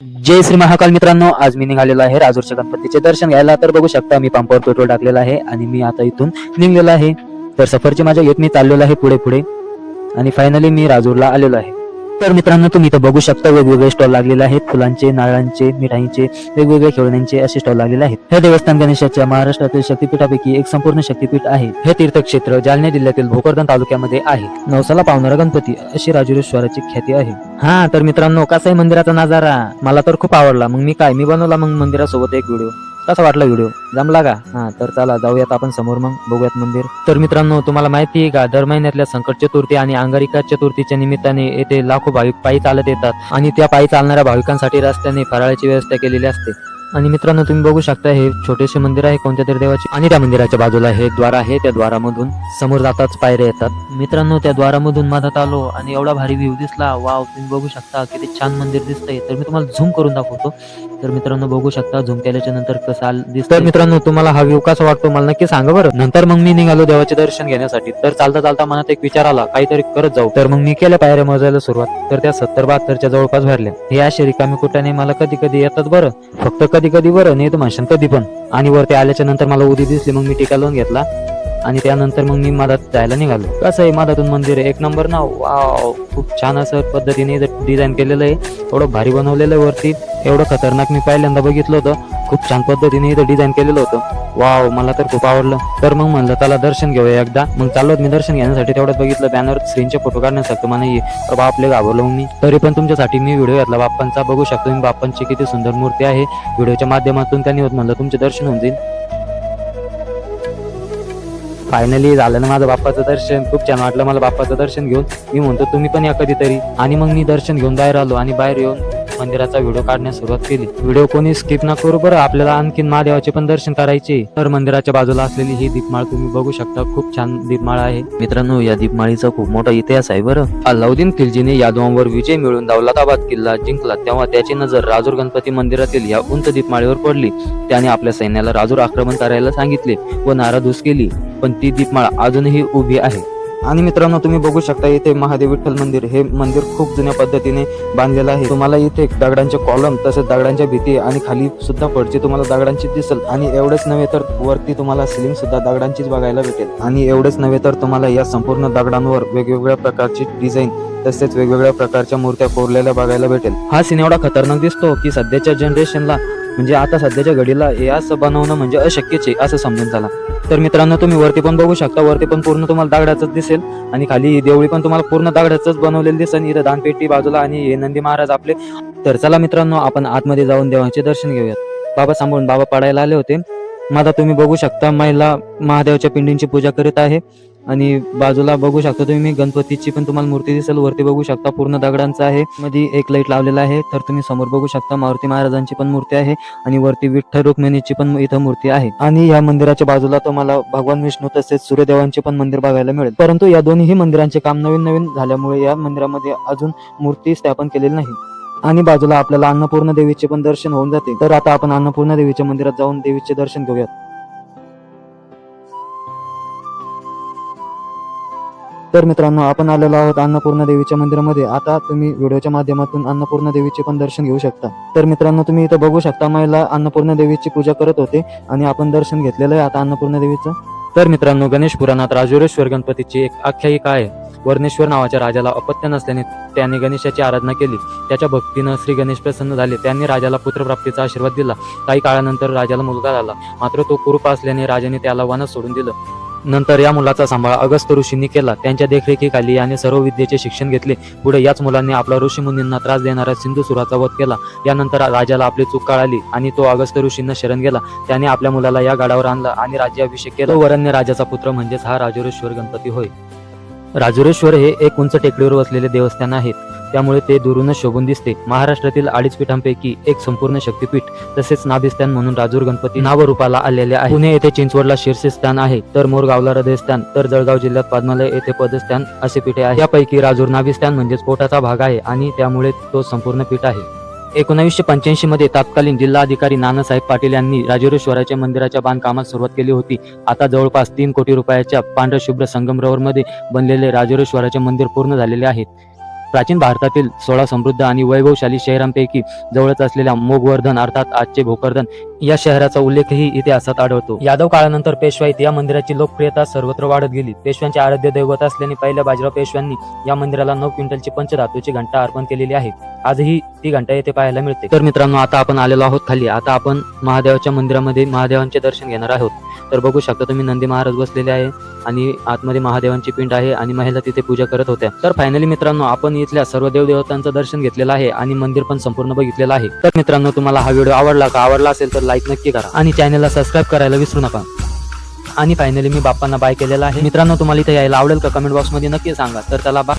जय श्री महाकाल मित्रांनो आज मी निघालेलो आहे राजूरच्या गणपतीचे दर्शन घ्यायला. तर बघू शकता मी पंपावर पेट्रोल टाकलेला आहे आणि मी आता इथून निघलेलो आहे. तर सफरची माझ्या येत मी चाललेलो आहे पुढे पुढे आणि फायनली मी राजूरला आलेलो आहे. तर मित्रांनो तुम्ही इथं बघू शकता वेगवेगळे स्टॉल लागलेले आहेत. फुलांचे नारळांचे मिठाईचे वेगवेगळे खेळण्यांचे असे स्टॉल लागलेले आहेत. हे देवस्थान गणेशाच्या महाराष्ट्रातील शक्तीपीठापैकी एक संपूर्ण शक्तीपीठ आहे. हे तीर्थक्षेत्र जालना जिल्ह्यातील भोकरदन तालुक्यामध्ये आहे. नवसाला पावणारा गणपती अशी राजुरेश्वराची ख्याती आहे. हा तर मित्रांनो कसा आहे मंदिराचा नजारा. मला तर खूप आवडला. मग मी काय? मी बनवला मग मंदिरासोबत एक व्हिडिओ कसा वाटला व्हिडिओ जमला का? हा तर चला जाऊयात आपण समोर मग. बघूयात मंदिर. तर मित्रांनो तुम्हाला माहिती आहे का दर महिन्यातल्या संकट चतुर्थी आणि अंगारिका चतुर्थीच्या निमित्ताने येथे लाखो भाविक पायी चालत येतात. आणि त्या पायी चालणाऱ्या भाविकांसाठी रस्त्याने फराळाची व्यवस्था केलेली असते. आणि मित्रांनो तुम्ही बघू शकता हे छोटेसे मंदिर आहे कोणत्या तरी देवाचे. आणि त्या मंदिराच्या बाजूला हे द्वार आहे त्या द्वारामधून समोर जाताच पायऱ्या येतात. मित्रांनो त्या द्वारामधून मधात आलो आणि एवढा भारी व्ह्यू दिसला. वाव तुम्ही बघू शकता किती छान मंदिर दिसतंय. तर मी तुम्हाला झूम करून दाखवतो. तर मित्रांनो बघू शकता झूम केल्याच्यानंतर कसं दिसत तर मित्रांनो तुम्हाला हा व्ह्यू कसा वाटतो मला नक्की सांगा बरं. नंतर मग मी निघालो देवाचे दर्शन घेण्यासाठी. तर चालता चालता मनात एक विचार आला काहीतरी करत जाऊ. तर मग मी केल्या पायऱ्या मोजायला सुरुवात. तर त्या सत्तर बहात्तरच्या जवळपास भरल्या. हे असे रिकामी कुठाने मला कधी कधी येतात बरं. फक्त कधी कधी बरं नाही तर म्हणशन कधी पण. आणि वरती आल्याच्यानंतर मला उदी दिसली मग मी टीका लावून घेतला. आणि त्यानंतर मग मी मधात जायला निघालो. कसं आहे मधातून मंदिर आहे. एक नंबर ना वाव. खूप छान असं पद्धतीने डिझाईन केलेलं आहे. एवढं भारी बनवलेलं आहे वरती. एवढं खतरनाक मी पहिल्यांदा बघितलं होतं. खूप छान पद्धतीने इथं डिझाईन केलेलं होतं. वाव मला तर खूप आवडलं. तर मग म्हणलं त्याला दर्शन घेऊया एकदा. मग चाललो मी दर्शन घेण्यासाठी. तेवढंच बघितलं बॅनर स्क्रीनचे फोटो काढण्यासाठी मला ये तर बापले घाबरलो मी. तरी पण तुमच्यासाठी मी व्हिडिओ घेतला. बाप्पांचा बघू शकतो मी बाप्पांची किती सुंदर मूर्ती आहे. व्हिडिओच्या माध्यमातून त्यांनी होत म्हणलं तुमचे दर्शन होऊन जाईल. फायनली झालं ना माझं बाप्पाचं दर्शन. खूप छान वाटलं मला बाप्पाचं दर्शन घेऊन. मी म्हणतो तुम्ही पण या कधीतरी. आणि मग मी दर्शन घेऊन बाहेर आलो आणि बाहेर येऊन मंदिराचा व्हिडिओ काढण्यास सुरुवात केली. व्हिडिओ कोणी स्किप ना करू बरं आपल्याला आणखीन महादेवाचे पण दर्शन करायचे. तर मंदिराच्या बाजूला असलेली ही दीपमाळ तुम्ही बघू शकता खूप छान दीपमाळ आहे. मित्रांनो या दीपमाळीचा खूप मोठा इतिहास आहे बरं. अल्लाउद्दीन खिलजीने यादवांवर विजय मिळवून दौलताबाद किल्ला जिंकला. तेव्हा त्याची नजर राजूर गणपती मंदिरातील या उंच दीपमाळीवर पडली. त्याने आपल्या सैन्याला राजूर आक्रमण करायला सांगितले व नाराधूस केली. पण ती दीपमाळ अजूनही उभी आहे. आणि मित्रांनो तुम्ही बघू शकता इथे महादेव विठ्ठल मंदिर. हे मंदिर खूप जुन्या पद्धतीने बांधलेलं आहे. तुम्हाला इथे दगडांचे कॉलम तसेच दगडांच्या भीती आणि खाली सुद्धा फडची तुम्हाला दगडांची दिसेल. आणि एवढंच नव्हे तर वरती तुम्हाला सिलिंग सुद्धा दगडांचीच बघायला भेटेल. आणि एवढंच नव्हे तर तुम्हाला या संपूर्ण दगडांवर वेगवेगळ्या प्रकारची डिझाईन तसेच वेगवेगळ्या प्रकारच्या मूर्त्या कोरलेल्या बघायला भेटेल. हा सीन एवढा खतरनाक दिसतो की सध्याच्या जनरेशनला म्हणजे आता सध्याच्या घडीला हे असं बनवणं म्हणजे अशक्यच आहे असं समजून चला. तर मित्रांनो तुम्ही वरती पण बघू शकता वरती पण पूर्ण तुम्हाला दगडाचंच दिसेल आणि खाली देवळी पण तुम्हाला पूर्ण दगडाचंच बनवलेलं दिसेल. इथं दानपेटी बाजूला आणि हे नंदी महाराज आपले. तर चला मित्रांनो आपण आतमध्ये जाऊन देवाचे दर्शन घेऊयात. बाबा सांभाळून बाबा पडायला आले होते. मग आता तुम्ही बघू शकता महिला महादेवाच्या पिंडींची पूजा करीत आहे. आणि बाजूला बघू शकता तुम्ही गणपतीची पण तुम्हाला मूर्ती दिसेल. वरती बघू शकता पूर्ण दगडांचा आहे. मध्ये एक लाइट लावलेला आहे. तर तुम्ही समोर बघू शकता मारुती महाराजांची पण मूर्ती आहे आणि वरती विठ्ठल रुक्मिणीची पण इथं मूर्ती आहे. आणि या मंदिराच्या बाजूला तुम्हाला भगवान विष्णू तसेच सूर्यदेवांचे पण मंदिर बघायला मिळेल. परंतु या दोन्ही मंदिरांचे काम नवीन नवीन झाल्यामुळे या मंदिरामध्ये अजून मूर्ती स्थापन केलेली नाही. आणि बाजूला आपल्याला अन्नपूर्ण देवीचे पण दर्शन होऊन जाते. तर आता आपण अन्नपूर्ण देवीच्या मंदिरात जाऊन देवीचे दर्शन घेऊयात. तर मित्रांनो आपण आलेलो आहोत अन्नपूर्णा देवीच्या मंदिरामध्ये. आता तुम्ही व्हिडिओच्या माध्यमातून अन्नपूर्णा देवीचे पण दर्शन घेऊ शकता. तर मित्रांनो तुम्ही इथं बघू शकता महिला अन्नपूर्णा देवीची पूजा करत होते आणि आपण दर्शन घेतलेलं आहे आता अन्नपूर्णा देवीचं. तर मित्रांनो गणेश पुराणात राजुरेश्वर गणपतीची एक आख्यायिका आहे. वर्णेश्वर नावाच्या राजाला अपत्य नसल्याने त्याने गणेशाची आराधना केली. त्याच्या भक्तीनं श्री गणेश प्रसन्न झाले. त्यांनी राजाला पुत्रप्राप्तीचा आशीर्वाद दिला. काही काळानंतर राजाला मुलगा झाला. मात्र तो कुरूप असल्याने राजाने त्याला वनात सोडून दिलं. नंतर या मुलाचा सांभाळ अगस्त ऋषींनी केला. त्यांच्या देखरेखीखाली याने सर्व विद्येचे शिक्षण घेतले. पुढे याच मुलांनी आपला ऋषी मुनींना त्रास देणारा सिंधुसुराचा वध केला. यानंतर राजाला आपली चूक कळाली आणि तो अगस्त ऋषींना शरण गेला. त्याने आपल्या मुलाला या गाडावर आणला आणि राज्याभिषेक केला. वरण्य राजाचा पुत्र म्हणजेच हा राजुरेश्वर गणपती होय. राजुरेश्वर हे एक उंच टेकडीवर वसलेले देवस्थान आहे. त्यामुळे ते दुरूनच शोभून दिसते. महाराष्ट्रातील अडीच पीठांपैकी एक संपूर्ण शक्तीपीठ तसेच नाभिस्थान म्हणून राजूर गणपती नावरूपाला आलेले आहे. पुणे येथे चिंचवडला शीर्षस्थान आहे. तर मोरगावला हृदयस्थान तर जळगाव जिल्ह्यात पद्मालय येथे पदस्थान असे पीठे आहे. यापैकी राजूर नाभिस्थान म्हणजेच पोटाचा भाग आहे आणि त्यामुळे तो संपूर्ण पीठ आहे. एकोणीसशे पंच्याऐंशी मध्ये तत्कालीन जिल्हाधिकारी नानासाहेब पाटील यांनी राजेश्वराच्या मंदिराच्या बांधकामात सुरुवात केली होती. आता जवळपास तीन कोटी रुपयाच्या पांढरशुभ्र संगमरवर मध्ये बनलेले राजेश्वराचे मंदिर पूर्ण झालेले आहे. प्राचीन भारतातील सोळा समृद्ध आणि वैभवशाली शहरांपैकी जवळच असलेल्या मोगवर्धन अर्थात आजचे भोकरधन या शहराचा उल्लेखही इतिहासात आढळतो. यादव काळानंतर पेशवाईत या मंदिराची लोकप्रियता सर्वत्र वाढत गेली. पेशव्यांचे आराध्य दैवत असल्याने पहिल्या बाजीराव पेशव्यांनी या मंदिराला नऊ क्विंटलची पंचधातूची घंटा अर्पण केलेली आहे. आजही ती घंटा येथे पाहायला मिळते. तर मित्रांनो आता आपण आलेलो आहोत खाली. आता आपण महादेवाच्या मंदिरामध्ये महादेवांचे दर्शन घेणार आहोत. तर बघू शकता तुम्ही नंदी महाराज बसलेले आहे आणि आतमध्ये महादेवांची पिंड आहे आणि महिला तिथे पूजा करत होत्या. तर फायनली मित्रांनो आपण इथल्या सर्व देवदेवतांचं दर्शन घेतलेलं आहे आणि मंदिर पण संपूर्ण बघितलेलं आहे. तर मित्रांनो तुम्हाला हा व्हिडिओ आवडला का? आवडला असेल तर लाईक नक्की करा आणि चॅनलला सबस्क्राईब करायला विसरू नका. आणि फायनली मी बाप्पांना बाय केलेला आहे. मित्रांनो तुम्हाला इथे यायला आवडेल का? कमेंट बॉक्समध्ये नक्की सांगा. तर त्याला बा